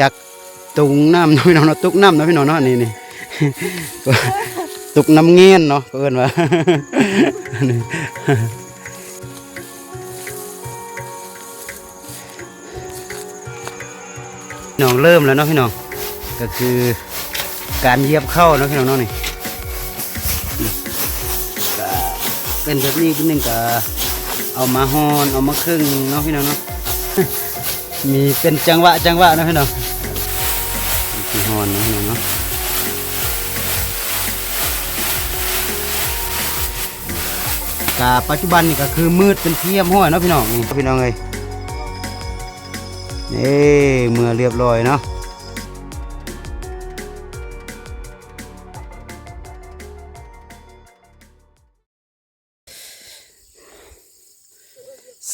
จากตุงน้ำนะพี่น้องเนาะตุกน้ำนะพี่น้องเนาะนี่นี่ตุกน้ำเงี้ยนเนาะก็เอินว่านี่พี่น้องเริ่มแล้วเนาะพี่น้องก็คือการเยียบเข้าเนาะพี่น้องเนาะนี่นี่เป็นแบบนี้นิดนึงก็เอามาฮอนเอามาครึ่งเนาะพี่น้องเนาะ มีเป็นจังหวะจังหวะนะพี่น้องมีฮอนนะพี่น้องเนาะกาปัจจุบันนี่ก็คือมืดเป็นเทียมห้อยเนาะพี่น้องนี่พี่น้องเอ้ยนี่เมื่อเรียบร้อยเนาะ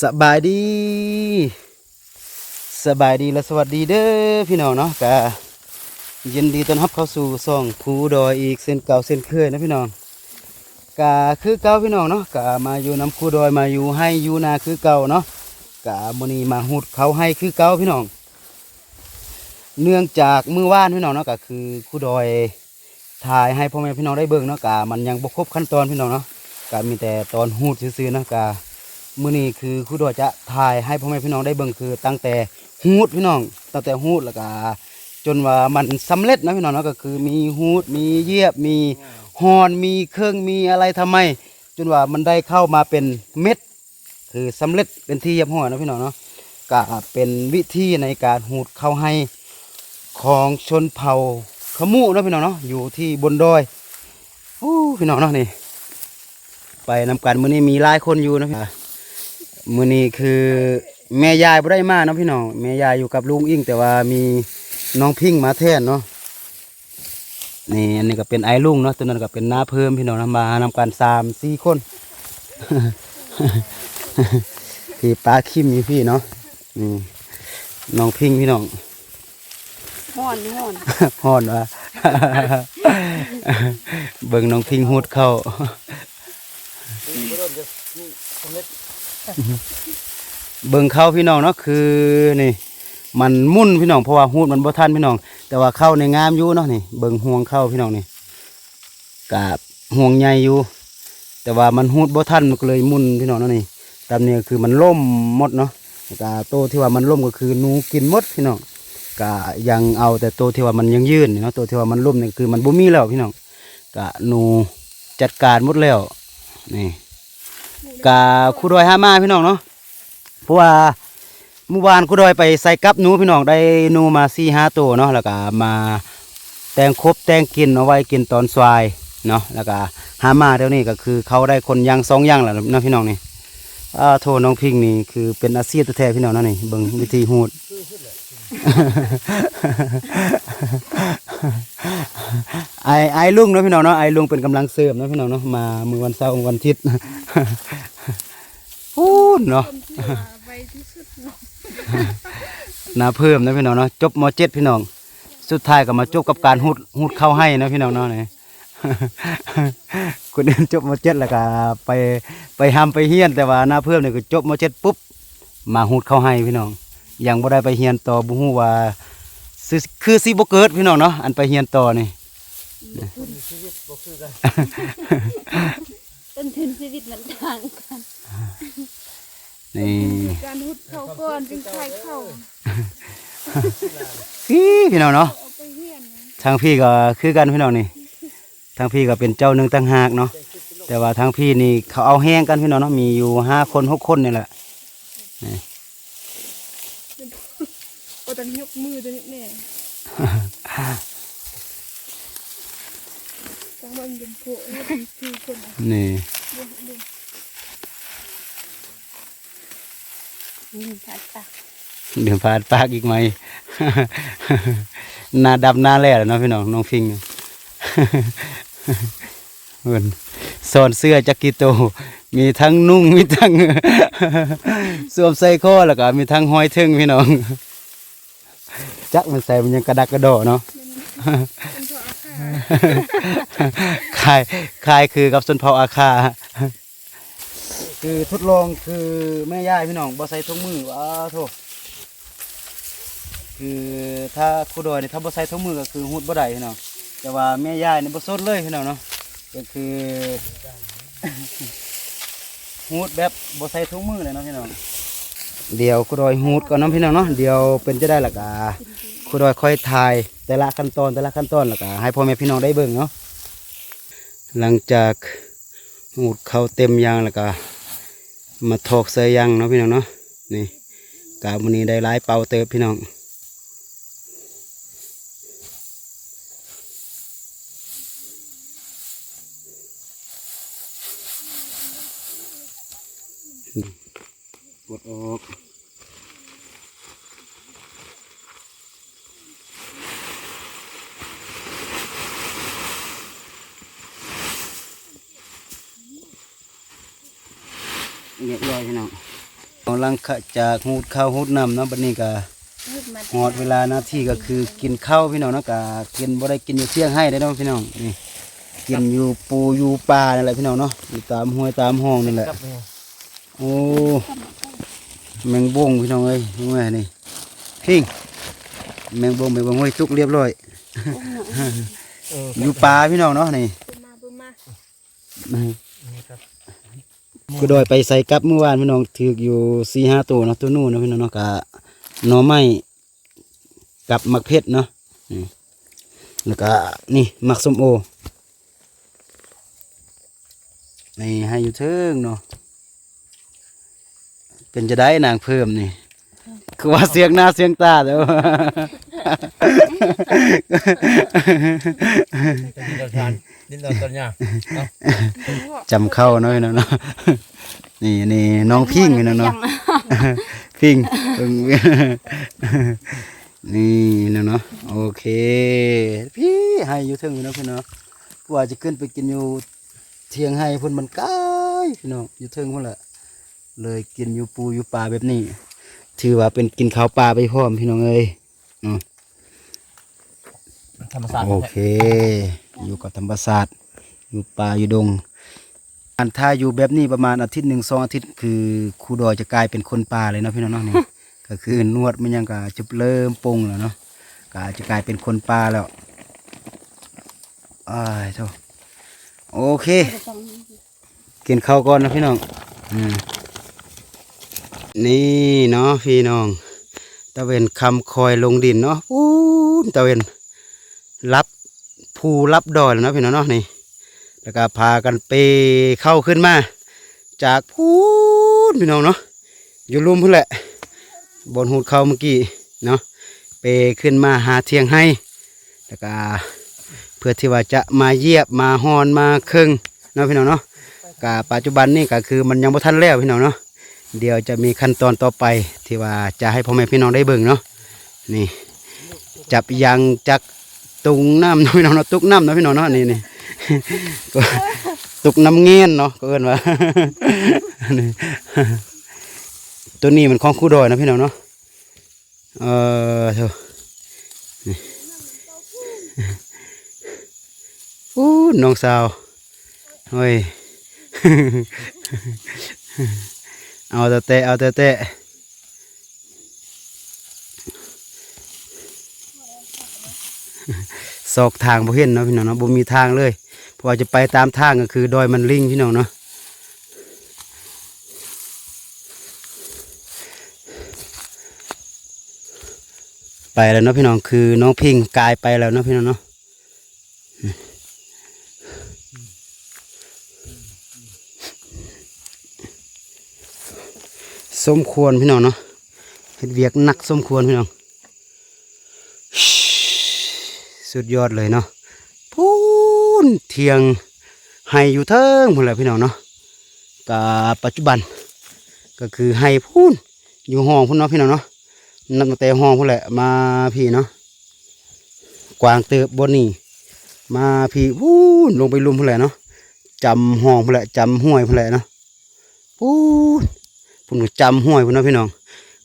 สบายดี สบายดีและสวัสดีเด้อพี่น้องเนาะกะยินดีต้อนรับเข้าสู่ซ่องภูดอยอีกเส้นเก่าเส้นเคยนะพี่น้องกะคือเก่าพี่น้องเนาะกะมาอยู่น้ำคูดอยมาอยู่ให้อยู่นาคือเก่าเนาะกะมื้อนี้มาหุดเขาให้คือเก่าพี่น้อง เนื่องจากมื้อว่านพี่น้องเนาะก็คือคูดอยถ่ายให้พ่อแม่พี่น้องได้เบิ่งเนาะกะมันยังบ่ครบขั้นตอนพี่น้องเนาะกะมีแต่ตอนหูดซื่อๆเนาะกะมื้อนี้คือครูดอยจะถ่ายให้พ่อแม่พี่น้องได้เบิ่งคือตั้งแต่ ฮูดพี่น้องตั้งแต่ฮูดแล้วก็จนว่ามันสำเร็จนะพี่น้องเนาะก็คือมีฮูดมีเยียบมีฮอนมีเครื่องมีอะไรทำไม จนว่ามันได้เข้ามาเป็นเม็ด คือสำเร็จเป็นที่เรียบร้อยนะพี่น้องเนาะก็เป็นวิธีในการหูดเข้าให้ของชนเผ่าขมูนะพี่น้องเนาะอยู่ที่บนดอยโอ้พี่น้องเนาะนี่ ไปนำกันมื้อนี้มีหลายคนอยู่นะพี่มื้อนี้คือ แม่ยายบ่ได้มาเนาะพี่น้องแม่ยายอยู่กับลุงอิงแต่ว่ามีน้องพิงมาแทนเนาะนี่อันนี้ก็เป็นไอ้ลุงเนาะตัวนั้นก็เป็นน้าเพิ่มพี่น้องนะมานำกันสามสี่คนพี่ป้าคิมอยู่พี่เนาะนี่น้องพิงพี่น้องห่อนห่อนฮ้อนว่าเบิ่งน้องพิงหูดเข้า เบิ่งเข้าพี่น้องเนาะคือนี่ มันมุ่นพี่น้องเพราะว่าหูดมันบ่ทันพี่น้อง แต่ว่าเข้าในงามอยู่เนาะนี่ เบิ่งห่วงเข้าพี่น้องนี่กาบห่วงใหญ่อยู่ แต่ว่ามันหูดบ่ทันมันก็เลยมุ่นพี่น้องเนาะนี่ตามนี้คือมันล่มหมดเนาะกาโตที่ว่ามันล่มก็คือหนูกินหมดพี่น้องกะยังเอาแต่โตที่ว่ามันยังยืนเนาะโตที่ว่ามันล่มนี่คือมันบ่มีแล้วพี่น้องกะหนูจัดการหมดแล้วนี่กะคูดอยห้ามาพี่น้องเนาะ เพราะว่าเมื่อวานกูดอยไปใส่กับนูพี่น้องได้นูมาสี่ห้าตัวเนาะแล้วก็มาแตงครบแตงกินเอาไว้กินตอนสวายเนาะแล้วก็หามาเดี๋ยวนี้ก็คือเขาได้คนยังสองย่างแล้วนะพี่น้องนี่อ่าโทน้องพิงนี่คือเป็นอาชีพแท้พี่น้องนั่นนี่เบิ่งวิธีหูดไอไอลุงเนาะพี่น้องเนาะไอลุงเป็นกำลังเสริมเนาะพี่น้องเนาะมามือวันเสาร์วันอาทิตย์พูดเนาะ ที่สุดเนาะนาเพิ่มนะพี่น้องเนาะจบมเจ็ดพี่น้อง สุดท้ายก็มาจบกับการหูดหูดเข้าให้นะพี่น้องเนาะนี่คนอื่นจบมเจ็ดแล้วก็ไปไปทำไปเฮียนแต่ว่านาเพิ่มเนี่ยก็จบมเจ็ดปุ๊บมาหูดเข้าให้พี่น้องยังบ่ได้ไปเฮียนต่อบุฮู้ว่าสิคือสิบ่เกิดพี่น้องเนาะอันไปเฮียนต่อนี่ต้นทุนชีวิตมันต่างกัน นี่การหุดเขาก่อนจึงคลายเข้าพี่พี่น้องเนาะเอาไปเฮียนนะทางพี่ก็คือกันพี่น้องนี่ทางพี่ก็เป็นเจ้าหนึ่งต่างหากเนาะแต่ว่าทางพี่นี่เขาเอาแห้งกันพี่น้องเนาะมีอยู่ห้าคนหกคนนี่แหละโอ้ตอนยกมือตัวนี้แน่จังหวะมันเป็นโผ ล่คือคนอะนี่เดี๋ยวเดี๋ยวอืมผัดปากเดือดพาดปากอีกไหมหน้าดำหน้าแหล่แล้วเนาะพี่น้องน้องพิงเหมือนสอนเสื้อจักกิโต มีทั้งนุ่งมีทั้งสวมใส่คอแล้วก็มีทั้งห้อยเทิงพี่น้อง จักมันใส่มันยังกระดักกระโดดเนาะเป็นเพราะอาคาคายคายคือกับส้นเผาอาคา คือทดลองคือแม่ย่ายพี่น้องบ่ใส่ถุงมือว้าโทคือถ้าครูดอยนี่ถ้าบ่ใส่ถุงมือก็คือหูดบ่ได้พี่น้องแต่ว่าแม่ยายนี่บ่สดเลยพี่น้องเนาะก็คือหูดแบบบ่ใส่ถุงมือเลยเนาะพี่น้องเดี๋ยวครูดอยหูดก่อนเนาะพี่น้องเนาะเดี๋ยวเป็นจะได้และกะครูดอยค่อยถ่ายแต่ละขั้นตอนแต่ละขั้นตอนและกะให้พ่อแม่พี่น้องได้เบิ่งเนาะหลังจากหูดเขาเต็มยางแล้วก็ มาถอกเสยยังเนาะพี่น้องเนาะนี่กามื้อนี้ได้ร้ายเป่าเติบพี่น้องปวดออกเรียบร้อยพี่น้องกำลัง ขะจากหูดข้าวหูดน้ำเนาะบัดนี้ก็มืดมาหอดเวลาหน้าที่ก็คือกินข้าวพี่น้องเนาะก็กินบ่ได้กินอยู่เที่ยงให้ได้อเนาะพี่น้องนี่กินอยู่ปูอยู่ปลานี่แหละพี่น้องเนาะอยู่ตามห้วยตามห้องนี่แหละโอ้แมงบงพี่น้องเอ้ยนี่ว่านี่พิงแมงบงแมงบงห้วยตุกเรียบร้อย อยู่ป่าพี่น้องเนาะนี่บุมาบุมา ก็โดยไปใส่กับเมื่อวานพี่น้องถืออยู่สี่ห้าตัวเนาะตัวนู้นเนาะพี่น้องเนาะกะหน่อไม้กับมักเพชรเนาะแล้วก็นี่มักส้มโอนี่ให้อยู่เทิงเนาะเป็นจะได้นางเพิ่มนี่คือว่าเสียงหน้าเสียงตาแต่ว่าดินดอ นทานดินดอนต้นยาเนาะจำเข้าเนาะพี่น้องเนาะนี่นี่น้องพิงพี่น้องเนาะพิงเบิ่งนี่นะเนาะโอเค พี่ให้อยู่เถึงอยู่เนาะพี่เนาะกว่าจะขึ้นไปกินอยู่เทียงให้พุ่นมันใกล้พี่น้องอยู่เทิงพุ่นละเลยกินอยู่ปูอยู่ปลาแบบนี้ ถือว่าเป็นกินข้าวปลาไปพร้อมพี่น้องเอ้ยธรรมศาสตร์โอเค อยู่กับธรรมศาสตร์อยู่ป่าอยู่ดงอันถ้าอยู่แบบนี้ประมาณอาทิตย์หนึ่งสองอาทิตย์คือครูดอยจะกลายเป็นคนป่าเลยเนาะพี่น้องเนาะนี่ก็คือนวดมันยังก็จะเริ่มปรุงแล้วเนาะก็จะกลายเป็นคนป่าแล้วอ้ายเท่าโอเค กินข้าวก่อนนะพี่น้องอืมนี่เนาะพี่น้องตะเวนคำคอยลงดินเนาะอู้ตะเวนรับ ภูรับดอยแล้วเนาะพี่น้องเนาะนี่แล้วก็พากันไปเข้าขึ้นมา จากพูนพี่น้องเนาะอยู่รุมพุ่นแหละบนหูดเขาเมื่อกี้เนาะไปขึ้นมาหาเทียงให้แล้วก็เพื่อที่ว่าจะมาเยียบมาฮอนมาเครึ่งเนาะพี่น้องเนาะกปัจจุบันนี่ก็คือมันยังบ่ทันแล้วพี่น้องเนาะเดี๋ยวจะมีขั้นตอนต่อไปที่ว่าจะให้พ่อแม่พี่น้องได้เบิ่งเนาะนี่จับยางจัก ตุงน้ำเนาะพี่น้องเนาะตุกน้ำเนาะพี่น้องเนาะนี่นี่ตุกน้ำเงี้ยนเนาะก็เอินว่าตัวนี้มันของคู่ดอยนะพี่น้องเนาะเออเถอะอู้น้องสาวเฮ้ยเอาแต่เตะเอาแต่เตะ ศอกทางบ่เห็นเนาะพี่น้องเนาะบ่มีทางเลยพราะว่าจะไปตามทางก็คือดอยมันลิงพี่น้องเนาะไปแล้วเนาะพี่น้องคือน้องพิงกายไปแล้วเนาะพี่น้องเนาะสมควรพี่น้องเนาะเฮ็ดเวียกหนักสมควรพี่น้อง สุดยอดเลยเนาะพูนเทียงให้อยู่เทิงพุ่นแหละพี่น้องเนาะกับปัจจุบัน ก็คือให้พูนอยู่ห้องพุ่นเนาะพี่น้องเนาะนับตั้งแต่ห้องพุ่นแหละมาพี่เนาะกวางเติบบนนี่มาพี่พูนลงไปลุมพุ่นแหละเนาะจำห้องพุ่นแหละจำห้วยพุ่นแหละเนาะพูนพุ่นก็จำห้วยพุ่นเนาะพี่น้อง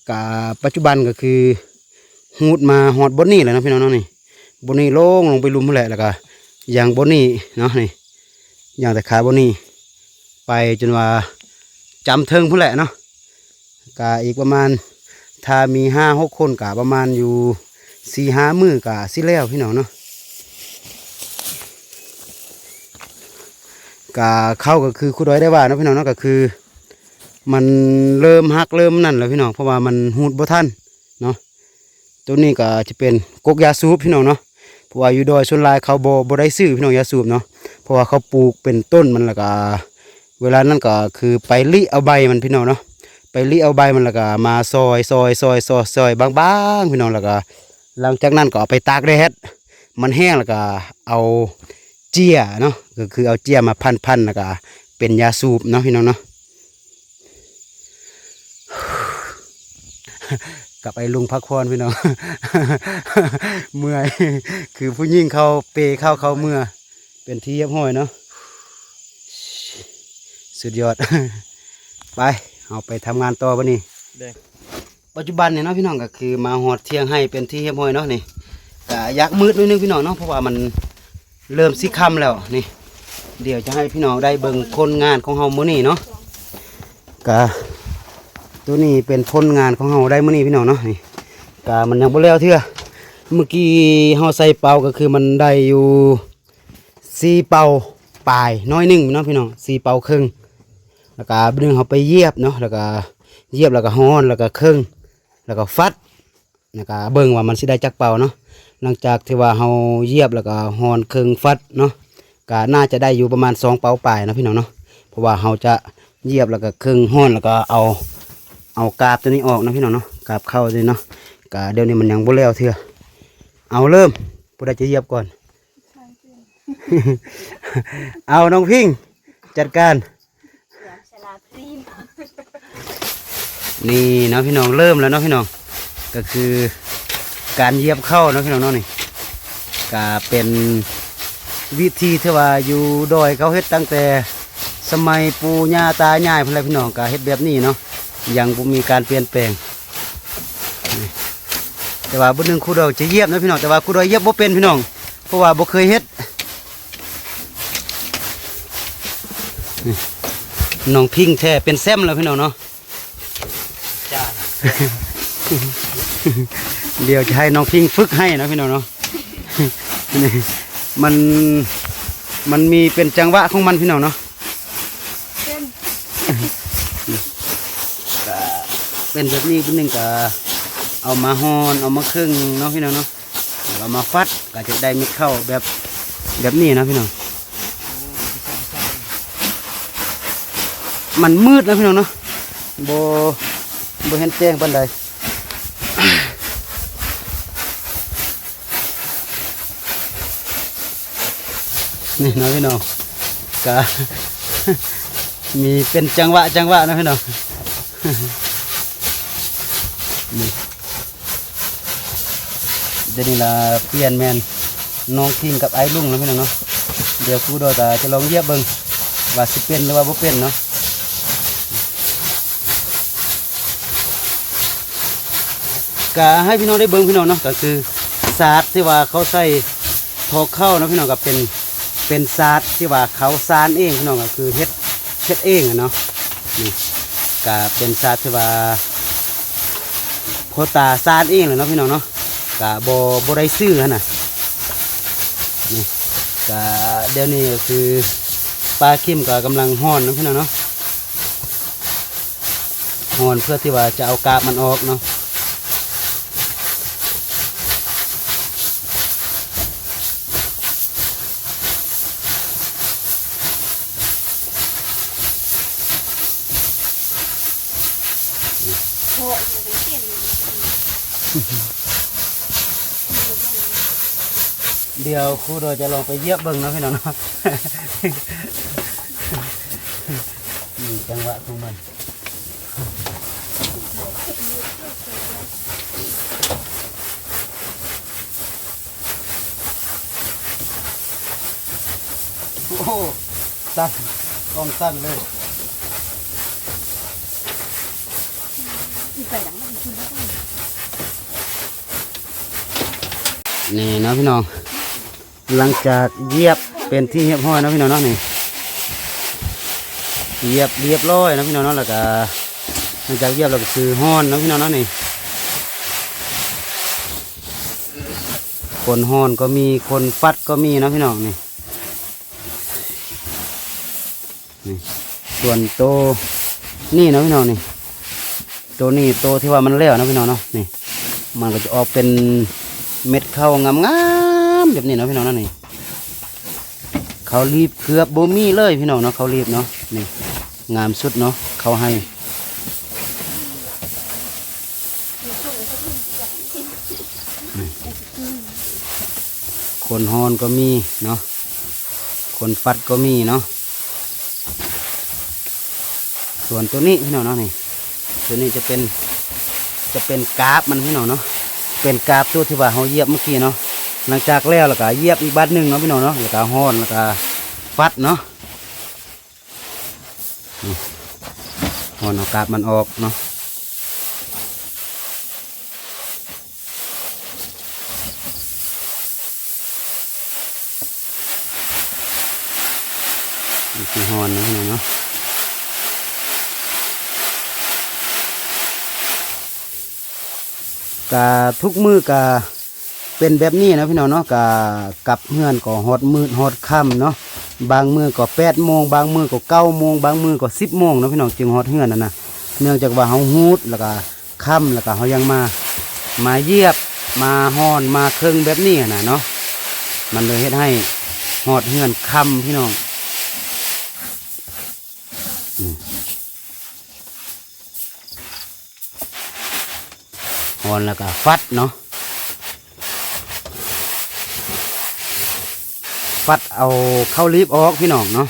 กับปัจจุบันก็คือหูดมาหอดบนนี่แหละเนาะพี่น้องเนาะนี่ บนนี้โล่งลงไปลุมพุ่นแหละแล้วก็อย่างบนนี้เนาะนี่อย่างแต่ขาบนนี้ ไปจนว่าจำเทิงพุ่นแหละเนาะก็อีกประมาณถ้ามีห้าหกคนกะประมาณอยู่สี่ห้ามือกะสิแล้วพี่น้องเนาะกะเข้าก็คือครูดอยได้ว่าเนาะพี่น้องเนาะก็คือ มันเริ่มหักเริ่มนั่นแล้วพี่น้องเพราะว่ามันหูดบ่ทันเนาะตัวนี้ก็จะเป็นกกยาสูบพี่น้องเนาะ เพราะว่าอยู่ดอยชนลายเขาบ่บ่ได้ซื้อพี่น้องยาสูบเนาะเพราะว่าเขาปลูกเป็นต้นมันแล้วก็เวลานั้นก็คือไปลิเอาใบมันพี่น้องเนาะไปลิเอาใบมันแล้วก็มาซอยซอยซอยซอยซอยบางๆพี่น้องแล้วก็หลังจากนั้นก็เอาไปตากแดดมันแห้งแล้วก็เอาเจียเนาะก็คือเอาเจียมาพันๆแล้วก็เป็นยาสูบเนาะพี่น้องเนาะ กลับไปลุงพักพรพี่น้อง เมื่อย คือผู้หญิงเขาเปเข้าเขาเมื่อ เป็นที่เยียบห้อยเนาะ สุดยอด ไป เอาไปทำงานต่อบ่นี่เด้งปัจจุบันเนี่ยเนาะพี่น้องก็คือมาหอดเที่ยงให้เป็นที่เยียบห้อยเนาะนี่ก็อยากมืดนิดนึงพี่น้องเนาะ เพราะว่ามันเริ่มสิค่ำแล้วนี่ เดี๋ยวจะให้พี่น้องได้เบิ่งคนงานของเฮามื้อนี้เนาะก็ ตัวนี้เป็นผลงานของเฮาได้มื้อนี้พี่น้องเนาะนี่กามันยังบ่แล้วเทื่อเมื่อกี้เฮาใส่เป่าก็คือมันได้อยู่สี่เป่าปลายน้อยหนึ่งเนาะพี่น้องสี่เป่าครึ่งแล้วก็เดึงเฮาไปเยียบเนาะแล้วก็เยียบแล้วก็ฮ้อนแล้วก็ครึ่งแล้วก็ฟัดแล้วก็เบิ่งว่ามันสิได้จักเป่าเนาะหลังจากที่ว่าเฮาเยียบแล้วก็ฮ้อนครึ่งฟัดเนาะก็น่าจะได้อยู่ประมาณสองเป่าปลายนะพี่น้องเนาะเพราะว่าเฮาจะเยียบแล้วก็ครึ่งฮ้อนแล้วก็เอา เอากาบตัวนี้ออกนะพี่น้องเนาะกาบเข้าเลยเนาะกาเดี๋ยวนี้มันยังบ่แล้วเถื่อเอาเริ่มผู้ใดจะเหยียบก่อน เอาน้องพิงจัดการสลาพรีมนี่เนาะพี่น้องเริ่มแล้วเนาะพี่น้องก็คือการเหยียบเข้าเนาะพี่น้องเนาะนี่กาเป็นวิธีที่ว่าอยู่ดอยเขาเฮ็ดตั้งแต่สมัยปู่ย่าตายายเพิ่นแหละพี่น้องกาเฮ็ดแบบนี้เนาะ ยังมีการเปลี่ยนแปลง แต่ว่าบุญหนึ่งครูดอกจะเยียบนะพี่น้องแต่ว่าครูดอยเยียบบ่เป็นพี่น้องเพราะว่าบ่เคยเฮ็ดน้องพิงแท้เป็นแซมแล้วพี่น้องเนาะจ้าเดี๋ยวจะให้น้องพิงฝึกให้นะพี่น้องเนาะนี่มันมันมีเป็นจังหวะของมันพี่น้องเนาะ เป็น เป็นแบบนี้บุญหนึ่งก็เอามาฮอนเอามาครึ่งเนาะพี่น้องเนาะเอามาฟัดก็จะได้ม็ดเข้าแบบแบบนี้นะพี่น้องมันมืดนะพี่น้องเนาะโบโบเห็นแจ้งปันใดนี่นะพี่น้องก็มีเป็นจังหวะจังหวะนะพี่น้อง นี่เดี๋ยวนี้ละเปลี่ยนแมนน้องทิงกับไอ้ลุงนะพี่น้องเนาะเดี๋ยวครูโดอยก็จะลองเหยียบเบิ่งว่าสิเป็นหรือว่าบ่เป็นเนาะก็ให้พี่น้องได้เบิ่งพี่น้องเนาะก็คือศาสตร์ที่ว่าเขาใส่ทอเข้านะพี่น้องก็เป็นเป็นศาสตร์ที่ว่าเขาสานเองพี่น้องก็คือเฮ็ดเฮ็ดเองอะเนาะนี่ก็เป็นศาสตร์ที่ว่า โคตาซานเองเลยเนาะพี่น้องเนาะกะบโบไรซื้อหั่นน่ะนี่กะเดี๋ยวนี้คือปลาคิมกะกำลังห่อนนะพี่น้องเนาะห่อนเพื่อที่ว่าจะเอากาบมันออกเนาะโหมันเป็นเส้น เดี๋ยวครูโดยจะลองไปเยียบเบิ่งเนาะพี่น้องเนาะ นี่จังหวะของมันโอ้โหสั้นกล้องสั้นเลยที่ไปดังมันคุณแล้วก็นี่เนาะพี่น้อง หลังจากเยียบเป็นที่เรียบร้อยนะพี่น้องเนาะนี่เยียบเรียบร้อยนะพี่น้องเนาะแล้วก็หลังจากเยียบเราก็คือห้อนนะพี่น้องเนาะนี่คนฮ้อนก็มีคนฟัดก็มีนะพี่น้องนี่นี่ส่วนโตนี่นะพี่น้องนี่โตนี่โตที่ว่ามันแล้วนะพี่น้องเนาะนี่มันก็จะออกเป็นเม็ดข้าวงาม แบบนี้เนาะพี่น้องนาะนี่เขารีบเคลือบโบมี่เลยพี่น้องเนาะเขารีบเนาะนี่งามสุดเนาะเขาให้คนฮอนก็มีเนาะคนฟัดก็มีเนาะส่วนตัวนี้พี่น้องเนาะนี่ตัวนี้จะเป็นจะเป็นกราบมันพี่น้องเนาะเป็นกราบตัวที่ว่าเขาเยียบเมื่อกี้เนาะ หลังจากแล้วแล้วก็เยียบอีกบัดหนึ่งเนาะพี่น้องเนาะแล้วก็ฮ้อนแล้วก็ฟัดเนาะนี่อนเอากาบมันออกเนาะมีสีหอนนะพี่น้องเนาะกาทุกมือกา เป็นแบบนี้นะพี่น้องเนาะกากับเฮือนก็ฮอดมืดฮอดค่ำเนาะบางมือก็แปดโมงบางมือก็เก้าโมงบางมือก็สิบโมงนะพี่น้องจึงฮอดเฮือนนั่นนะเนื่องจากว่าเฮาฮูดแล้วก็ค่ำแล้วก็เฮายังมา มาเยียบมาฮอนมาเครื่องแบบนี้นะเนาะมันเลยเฮ็ดให้ฮอดเฮือนค่ำพี่น้องหอนแล้วก็ฟัดเนาะ ฟัดเอาเข้าลีบออกพี่น้องเนาะ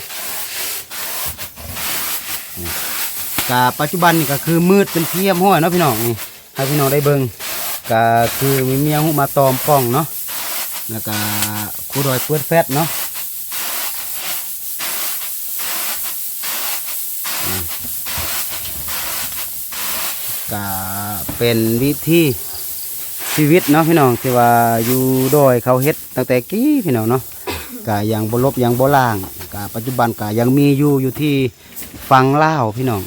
กาปัจจุบันนี่ก็คือมืดเป็นเทียมห้อยเนาะพี่น้องนี่ให้พี่น้องได้เบิงก็คือมีเมียหุมาตอมป้องเนาะแล้วก็คูดอยเปิดแฟดเนาะก็เป็นวิธีชีวิตเนาะพี่น้องที่ว่าอยู่โดอยเขาเฮ็ดตั้งแต่กี้พี่น้องเนาะ ก็ยังบลบยังบล่างก็ปัจจุบันก็ยังมีอยู่อยู่ที่ฟังเล่าพี่น้อง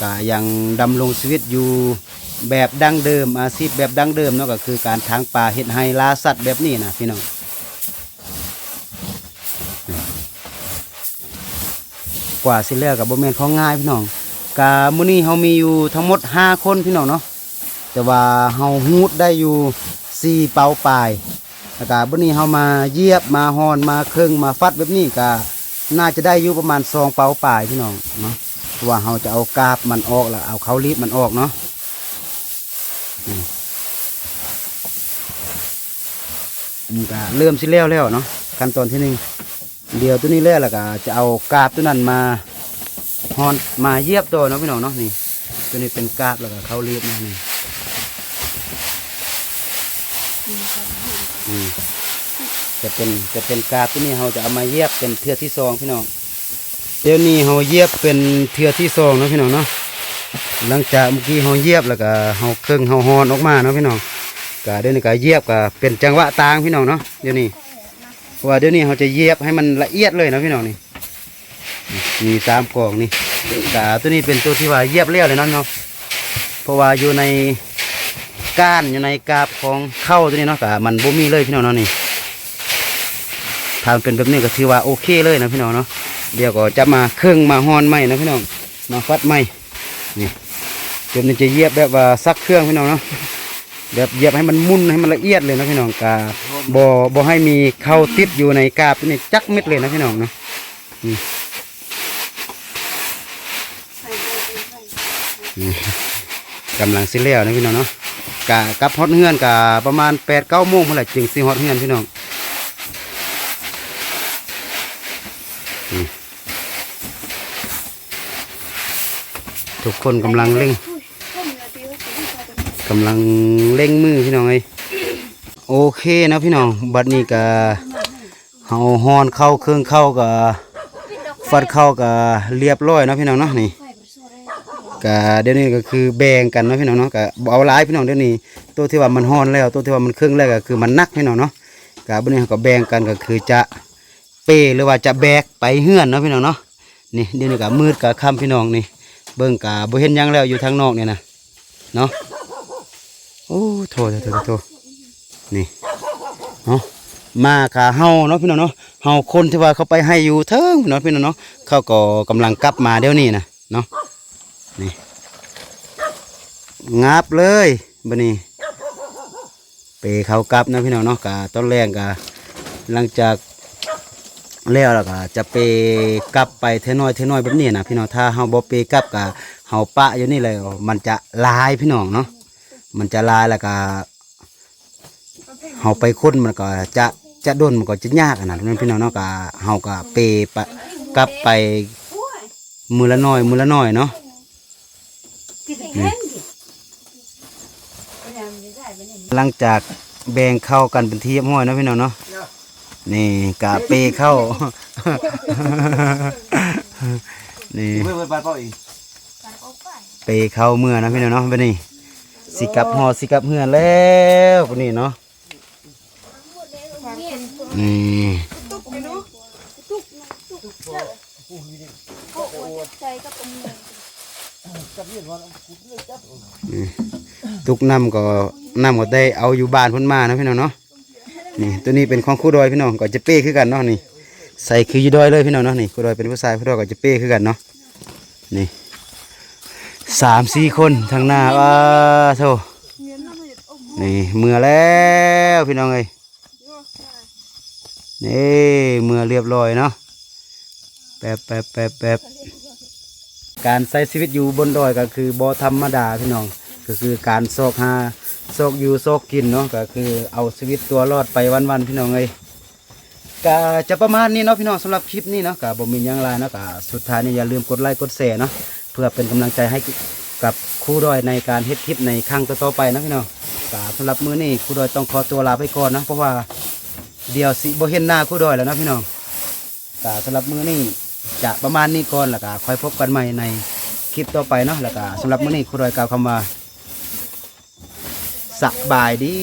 ก็ยังดำรงชีวิตอยู่แบบดั้งเดิมอาชีพแบบดั้งเดิมเนาะก็คือการทางป่าเฮ็ดไฮล่าสัตว์แบบนี้นะพี่น้องกว่าสิแล้วกับโบ่แม่นของง่ายพี่น้องกามื้อนี้เฮามีอยู่ทั้งหมดห้าคนพี่น้องเนาะแต่ว่าเฮาฮูดได้อยู่สี่เป่าปลาย แล้วก็มื้อนี้เฮามาเยียบมาฮอนมาเครื่องมาฟัดแบบนี้ก็น่าจะได้อยู่ประมาณสองเป่าปลายพี่น้องเนาะเพราะว่าเฮาจะเอากาบมันออกแล้วเอาเขารีบมันออกเนาะนี่ก็เริ่มสิแล้วแล้วเนาะขั้นตอนที่หนึ่งเดี๋ยวตัวนี้แล้วล้วก็จะเอากาบตัวนั้นมาฮอนมาเยียบตัวเนาะพี่น้องเนาะนี่ตัวนี้เป็นกาบแล้วก็เขาเรีบนะนี่อืม จะเป็นจะเป็นกาบตัวนี้เราจะเอามาเยียบเป็นเทือที่สองพี่น้องเดี๋ยวนี้เราเยียบเป็นเทือที่สองนะพี่น้องเนาะหลังจากเมื่อกี้เราเยียบแล้วก็เราเครื่องเราฮอนออกมาเนาะพี่น้องก็เดี๋ยวนี้ก็เยียบก็เป็นจังหวะตางพี่น้องเนาะเดี๋ยวนี้ว่าเดี๋ยวนี้เราจะเยียบให้มันละเอียดเลยนะพี่น้องนี่มีสามกล่องนี่กาตัวนี้เป็นตัวที่ว่าเยียบเลี้ยวเลยนะเนาะเพราะว่าอยู่ใน ก้านอยู่ในกาบของเข้าตัวนี้เนาะกามันบ่มีเลยพี่น้องเนาะนี่ถ้านเป็นแบบนี้ก็ถือว่าโอเคเลยนะพี่น้องเนาะเดี๋ยวก็จะมาเครื่องมาฮอนใหม่นะพี่น้องมาฟัดใหม่นี่เดี๋ยวจะเยียบแบบว่าซักเครื่องพี่น้องเนาะแบบเยียบให้มันมุนให้มันละเอียดเลยนะพี่น้องกาบ่บ่ให้มีเข้าติดอยู่ในกาบตัวนี้จักเม็ดเลยนะพี่น้องเนาะกำลังสิเลี้ยวนะพี่น้องเนาะ กะกับฮอดเฮือนกะประมาณแปดเก้าโมงเมื่อไหร่จึงสิฮอดเฮือนพี่น้องทุกคนกำลังเร่งกำลังเร่งมือพี่น้องไอ้โอเคนะพี่น้องบัดนี้กะเฮาฮอนเข้าเครื่องเข้ากับฟัดเข้ากับเรียบร้อยนะพี่น้องเนาะนี่ ก็เดี๋ยวนี้ก็คือแบ่งกันเนาะพี่น้องเนาะก็บ่เอาหลายพี่น้องเดี๋ยวนี้ตัวที่ว่ามันฮ้อนแล้ว ตัวที่ว่ามันเครื่องแล้วก็คือมันนักพี่น้องเนาะก็บัดนี้ก็แบ่งกันก็คือจะเปหรือว่าจะแบกไปเฮือนเนาะพี่น้องเนาะนี่เดี๋ยวนี้ก็มืดก็ค่ำพี่น้องนี่เบิ่งก็บ่เห็นยังแล้วอยู่ทางนอกเนี่ยนะเนาะโอ้โถโถโถโถนี่เนาะมาขาเฮาเนาะพี่น้องเนาะเฮาคนที่ว่าเขาไปให้อยู่เทิงพี่น้องพี่น้องเนาะเขาก็กำลังกลับมาเดี๋ยวนี้นะเนาะ นี่งับเลยบัดนี้เปเขากลับนะพี่น้องเนาะกะต้นแรงกะหลังจากแล้วแล้วก็จะเปกลับไปเทน้อยเทน้อยแบบนี้นะพี่น้องถ้าเฮาบ่เปกลับกะเฮาปะอยู่นี่เลยมันจะลายพี่น้องเนาะมันจะลายแล้วก็เฮาไปค้นมันก็จะจะโดนมันก็จะยากขนาดนั้นพี่น้องเนาะกะเฮาก็เปปะกลับไปมือละน้อยมือละน้อยเนาะ หลังจากแบ่งเข้ากันเป็นที่เรียบร้อยเนาะพี่น้องเนาะนี่กะเปเข้า นี่ไม่เปิดปากเปล่าอีกเปเข้าเมื่อนะพี่น้องเนาะไปนี่สิกลับหอสิกลับเฮือนแล้วปนี่เนาะนี่ ตุกไปเนาะตุกนะตุกเจ้าโอ้โหใจก็ตรงนี้ ทุกน้ำก็น้ำก็ได้เอาอยู่บ้านพิ่นมานะพี่น้องเนาะนี่ตัวนี้เป็นของคู่ดอยพี่น้องก็จะเป้คือกันเนาะนี่ใส่คือยู่ดอยเลยพี่น้องเนาะนี่คู่ดอยเป็นผู้ชายคู่ดอยก็จะเป้คือกันเนาะนี่สามสี่คนทางหน้าว้าโธ่นี่เมื่อแล้วพี่น้องเอ้ยนี่เมื่อเรียบร้อยเนาะแป๊บแป๊บแป๊บแป๊บ การใช้ชีวิตอยู่บนดอยก็คือบ่ธรรมดาพี่น้องก็คือการซอกหาซอกอยู่ซอกกินเนาะก็คือเอาชีวิตตัวรอดไปวันๆพี่น้องเอ้ยก็จะประมาณนี้เนาะพี่น้องสำหรับคลิปนี้เนาะก็บ่มีหยังหลายเนาะก็สุดท้ายนี่อย่าลืมกดไลค์กดแชร์เนาะเพื่อเป็นกำลังใจให้กับครู่ดอยในการเฮ็ดคลิปในครั้งต่อๆไปนะพี่น้องก็สำหรับมื้อนี้ครู่ดอยต้องขอตัวลาไปก่อนนะเพราะว่าเดี๋ยวสิบ่เห็นหน้าครู่ดอยแล้วนะพี่น้องก็สำหรับมื้อนี้ จะประมาณนี้ก่อนแล้วก็ค่อยพบกันใหม่ในคลิปต่อไปเนาะแล้วก็สำหรับมื้อนี้ครูรอยกล่าวคำว่าสบายดี